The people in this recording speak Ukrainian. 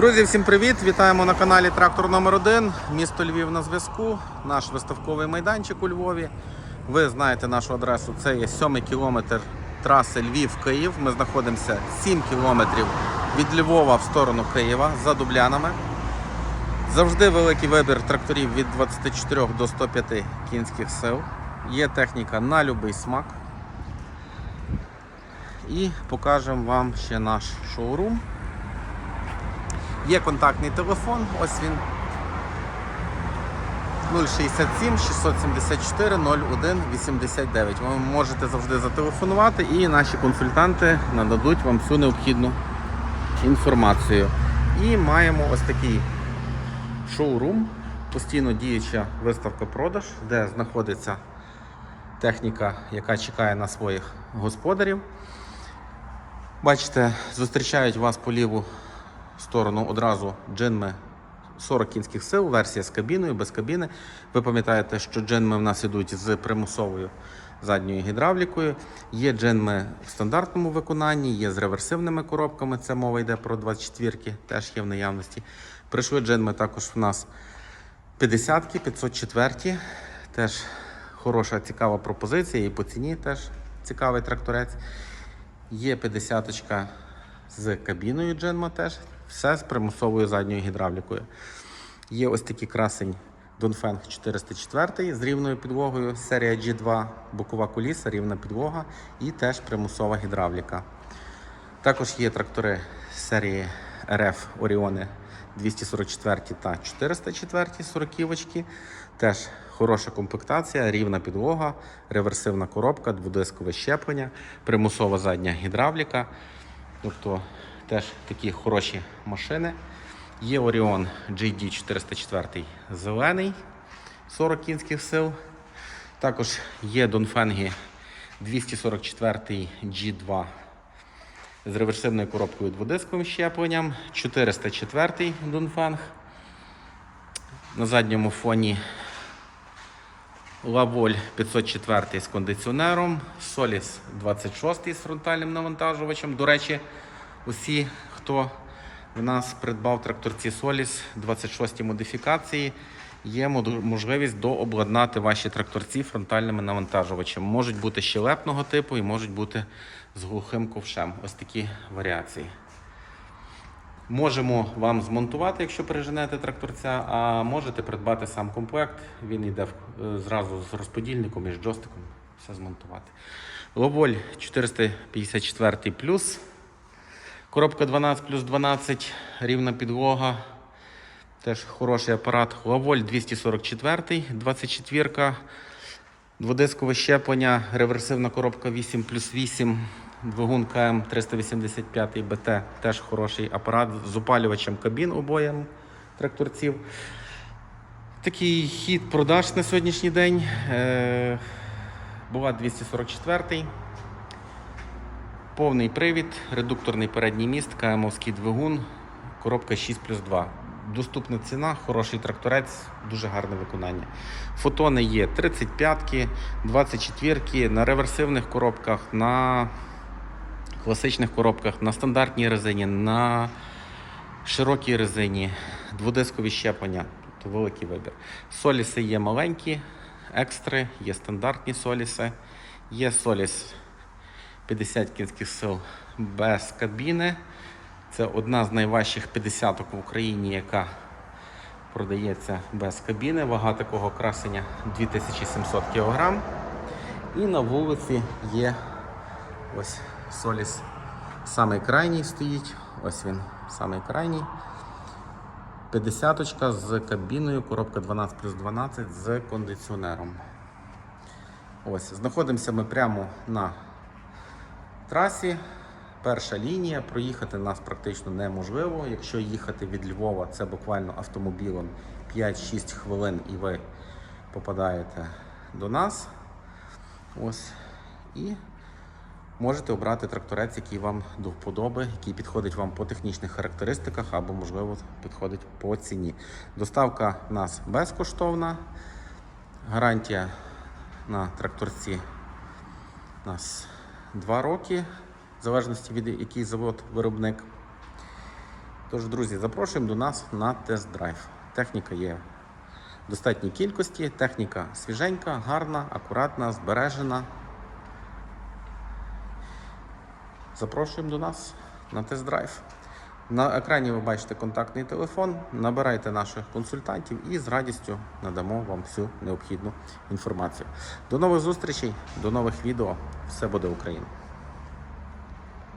Друзі, всім привіт! Вітаємо на каналі Трактор номер 1 Місто Львів на зв'язку. Наш виставковий майданчик у Львові. Ви знаєте нашу адресу. Це є 7 кілометр траси Львів-Київ. Ми знаходимося 7 кілометрів від Львова в сторону Києва за Дублянами. Завжди великий вибір тракторів від 24 до 105 кінських сил. Є техніка на будь-який смак. І покажемо вам ще наш шоурум. Є контактний телефон, ось він 067 674 01 89. Ви можете завжди зателефонувати і наші консультанти нададуть вам всю необхідну інформацію. І маємо ось такий шоурум, постійно діюча виставка продаж, де знаходиться техніка, яка чекає на своїх господарів. Бачите, зустрічають вас по ліву сторону одразу джинми 40 кінських сил, версія з кабіною, без кабіни. Ви пам'ятаєте, що джинми в нас ідуть з примусовою задньою гідравлікою. Є джинми в стандартному виконанні, є з реверсивними коробками. Це мова йде про 24-ки, теж є в наявності. Прийшли джинми також в нас 50-ки, 504-ті. Теж хороша, цікава пропозиція і по ціні теж цікавий тракторець. Є 50-ка з кабіною Дженма теж, все з примусовою задньою гідравлікою. Є ось такий красень Донфенг 404 з рівною підлогою, серія G2, бокова куліса, рівна підлога і теж примусова гідравліка. Також є трактори серії RF Оріони 244 та 404 сороківочки. Теж хороша комплектація, рівна підлога, реверсивна коробка, дводискове щеплення, примусова задня гідравліка. Тобто теж такі хороші машини. Є Orion GD 404 зелений 40 кінських сил. Також є Донфенги 244 G2 з реверсивною коробкою дводисковим щепленням, 404 Донфенг. На задньому фоні Лаволь 504 з кондиціонером, Solis 26 з фронтальним навантажувачем. До речі, усі, хто в нас придбав тракторці Solis 26 модифікації, є можливість дообладнати ваші тракторці фронтальними навантажувачами. Можуть бути щелепного типу і можуть бути з глухим ковшем. Ось такі варіації. Можемо вам змонтувати, якщо переженете тракторця, а можете придбати сам комплект. Він йде е, зразу з розподільником і з джойстиком. Все змонтувати. Ловоль 454 плюс. Коробка 12 плюс 12, рівна підлога. Теж хороший апарат. Лаволь 244, 24. Дводискове щеплення, реверсивна коробка 8 плюс 8, двигун КМ 385 БТ, теж хороший апарат з опалювачем кабін обоєм тракторців. Такий хід продаж на сьогоднішній день. Е, була 244. Повний привід, редукторний передній міст, КМовський двигун, коробка 6 плюс 2. Доступна ціна, хороший тракторець, дуже гарне виконання. Фотони є 35-ки, 24-ки, на реверсивних коробках, на класичних коробках, на стандартній резині, на широкій резині, дводискові щеплення, тобто великий вибір. Соліси є маленькі, екстри, є стандартні соліси, є соліс 50 кінських сил без кабіни. Це одна з найважчих 50 в Україні, яка продається без кабіни. Вага такого красення 2700 кг. І на вулиці є ось Соліс. Самий крайній стоїть. Ось він, самий крайній. 50 з кабіною, коробка 12 плюс 12 з кондиціонером. Ось, знаходимося ми прямо на трасі. Перша лінія. Проїхати нас практично неможливо. Якщо їхати від Львова, це буквально автомобілем 5-6 хвилин і ви попадаєте до нас. Ось. І можете обрати тракторець, який вам до вподоби, який підходить вам по технічних характеристиках або, можливо, підходить по ціні. Доставка в нас безкоштовна. Гарантія на тракторці у нас 2 роки, в залежності від який завод виробник. Тож, друзі, запрошуємо до нас на тест-драйв. Техніка є в достатній кількості, техніка свіженька, гарна, акуратна, збережена. Запрошуємо до нас на тест-драйв. На екрані ви бачите контактний телефон. Набирайте наших консультантів і з радістю надамо вам всю необхідну інформацію. До нових зустрічей, до нових відео. Все буде Україна!